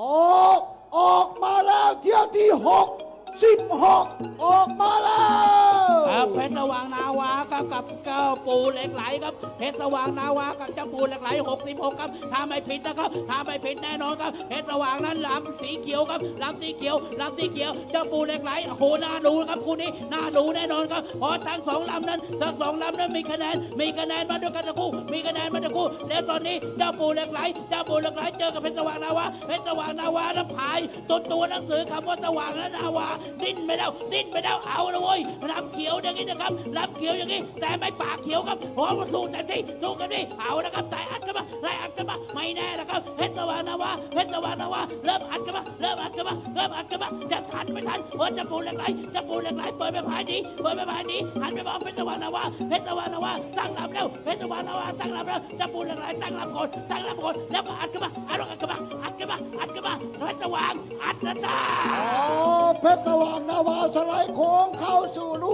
ออกออกมาแล้วเที่ยวที่หกสิบหกออกมาแล้วครับเพชรสว่างนาวา ครับกับเจ้าปูเหล็กไหลครับเพชรสว่างนาวากับเจ้าปูเหล็กไหล66ครับถ้าไม่ผิดนะครับถ้าไม่ผิดแน่นอนครับเพชรสว่างนั้นลำสีเขียวครับลำสีเขียวลำสีเขียว เจ้าปูเหล็กไหลโอ้โหน่าดูครับคู่นี้น่าดูแน่นอนครับเพราะทั้งสองลำนั้นทั้งสองลำนั้นมีคะแนนมีคะแนนมาด้วยกันทั้งคู่มีคะแนนมาทั้งคู่แล้วตอนนี้เจ้าปูเหล็กไหลเจ้าปูเหล็กไหลเจอกับเพชรสว่างนาวาเพชรสว่างนาวานั้นพายตัวตัวหนังสือคำว่าสว่างและนาวาดิ้นไม่ได้ดิ้นไม่ได้เอาลยเว้ยลำเขียวอย่างนี้นะครับลำเขียวอย่างนี้แต่ไม่ปากเขียวครับเพราะว่าสู้เต็มที่สู้กันที่เอานะครับแต่อัดกันมาไล่อัดกันมาไม่แน่นะครับเพชรสว่างนาวาเพชรสว่างนาวาเริ่มอัดกันมาเริ่มอัดกันมาเริ่มอัดกันมาจะทันไม่ทันเพราะจะปูเหล็กไหลจะปูเหล็กไหลเปิดไปพายดีเปิดไปพายดีหันไปมองเพชรสว่างนาวาเพชรสว่างนาวาตั้งลำแล้วเพชรสว่างนาวาตั้งลำแล้วจะปูเหล็กไหลตั้งลำก่อนตั้งลำก่อนแล้วก็อัดกันมาอัดกันมาอัดกันมาอัดกันมาเพชรสว่างอัดนะจ๊ะอ๋อเพชรสว่างนาวาสไลด์โค้งเข้าสู่รู้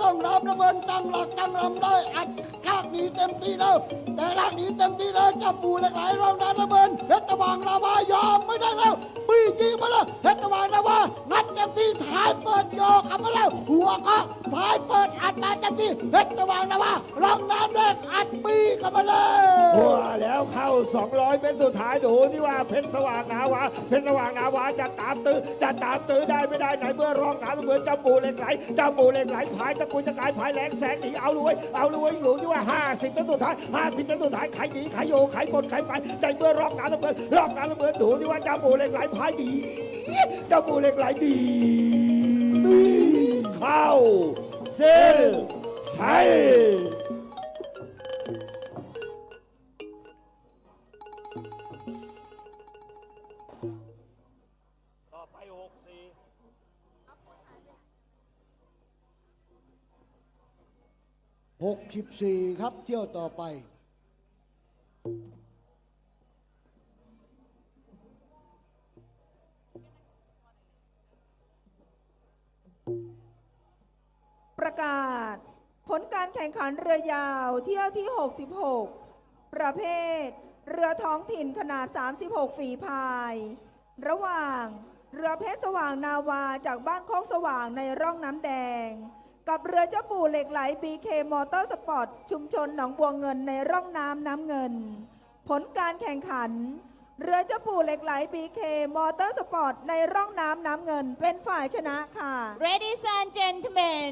ร่องน้ำน้ำเงินตั้งหลักตั้งลำได้อัดข้างนีเต็มที่แล้ว แต่ลากหนีเต็มที่แล้วเจ้าปู่เหล็กไหลร่องน้ำน้ำเงินเพชรตะวางนาวายอมไม่ได้แล้วปียิงมาแล้วเพชรตะวางนาวางัดเต็มที่ท้ายเปิดโยกขับมาแล้วหัวก็ท้ายเปิดอัดมาเต็มที่เพชรตะวางนาวาร่องน้ำแดงอัดปีเข้ามาเลย หัวแล้วเข้า 200เป็นสุดท้ายดูที่ว่าเพชรสว่างนาวาเพชรสว่างนาวาจะตามตื้อจะตามตื้อได้ไม่ได้ไหนเมื่อรองน้ำเหมือนเจ้าปูเหล็กไหลเจ้าปูเหล็กไหลพายตะกุยตะกายพายแรงแสงหนีเอาเลยเอาเลยอยู่ที่ว่า 50เป็นสุดท้าย 50เป็นสุดท้ายใครหนีใครโยใครบนใครไปในเมื่อรองน้ำเหมือนรองน้ำเหมือนดูที่ว่าเจ้าปูเหล็กไหลพายดีเจ้าปูเหล็กไหลดีดีเข้าเส้นชัย ต่อไปหกสี่64ครับเที่ยวต่อไปประกาศ ผลการแข่งขันเรือยาวเที่ยวที่ 66 ประเภท เรือท้องถิ่นขนาด 36 ฝีพาย ระหว่างเรือเพชรสว่างนาวาจากบ้านโคกสว่างในร่องน้ำแดง กับเรือเจ้าปู่เหล็กไหล BK มอเตอร์สปอร์ตชุมชนหนองบัวเงินในร่องน้ำน้ำเงิน ผลการแข่งขัน เรือเจ้าปู่เหล็กไหล BK มอเตอร์สปอร์ตในร่องน้ำน้ำเงิน เป็นฝ่ายชนะค่ะ Ladies and gentlemen,